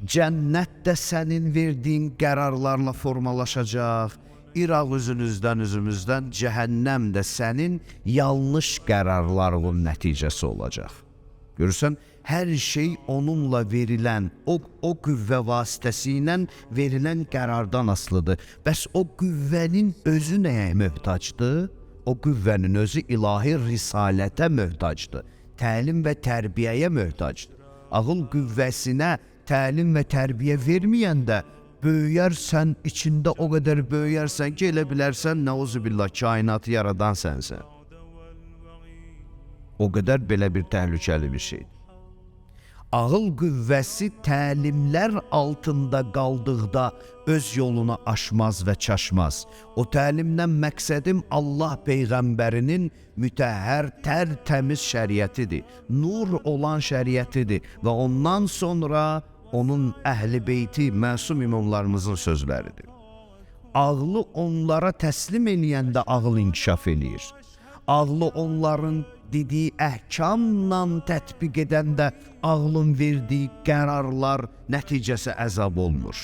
Cənnət də sənin verdiyin qərarlarla formalaşacaq. İraq üzünüzdən üzümüzdən cəhənnəm də sənin yanlış qərarlarının nəticəsi olacaq. Görürsən, hər şey onunla verilən, o o qüvvə vasitəsilə verilən qərardan asılıdır. Bəs o qüvvənin özü nəyə möhtacdır? O qüvvənin özü ilahi risalətə möhtacdır. Təlim və tərbiyəyə möhtacdır. Ağıl qüvvəsinə təlim və tərbiyə verməyəndə böyüyərsən, içində o qədər böyüyərsən ki, elə bilərsən nauzubillah kainatı yaradan sənsən. O qədər belə bir təhlükəli bir şeydir. Ağıl qüvvəsi təlimlər altında qaldıqda öz yolunu aşmaz və çaşmaz. O təlimdən məqsədim Allah peyğəmbərinin mütəhhər, tərtəmiz şəriətidir. Nur olan şəriətidir və ondan sonra onun əhli-beyti, məsum imamlarımızın sözləridir. Ağlı onlara təslim eləyəndə ağıl inkişaf eləyir. Ağlı onların dediyi əhkamla tətbiq edəndə ağlın verdiyi qərarlar nəticəsi əzab olmur.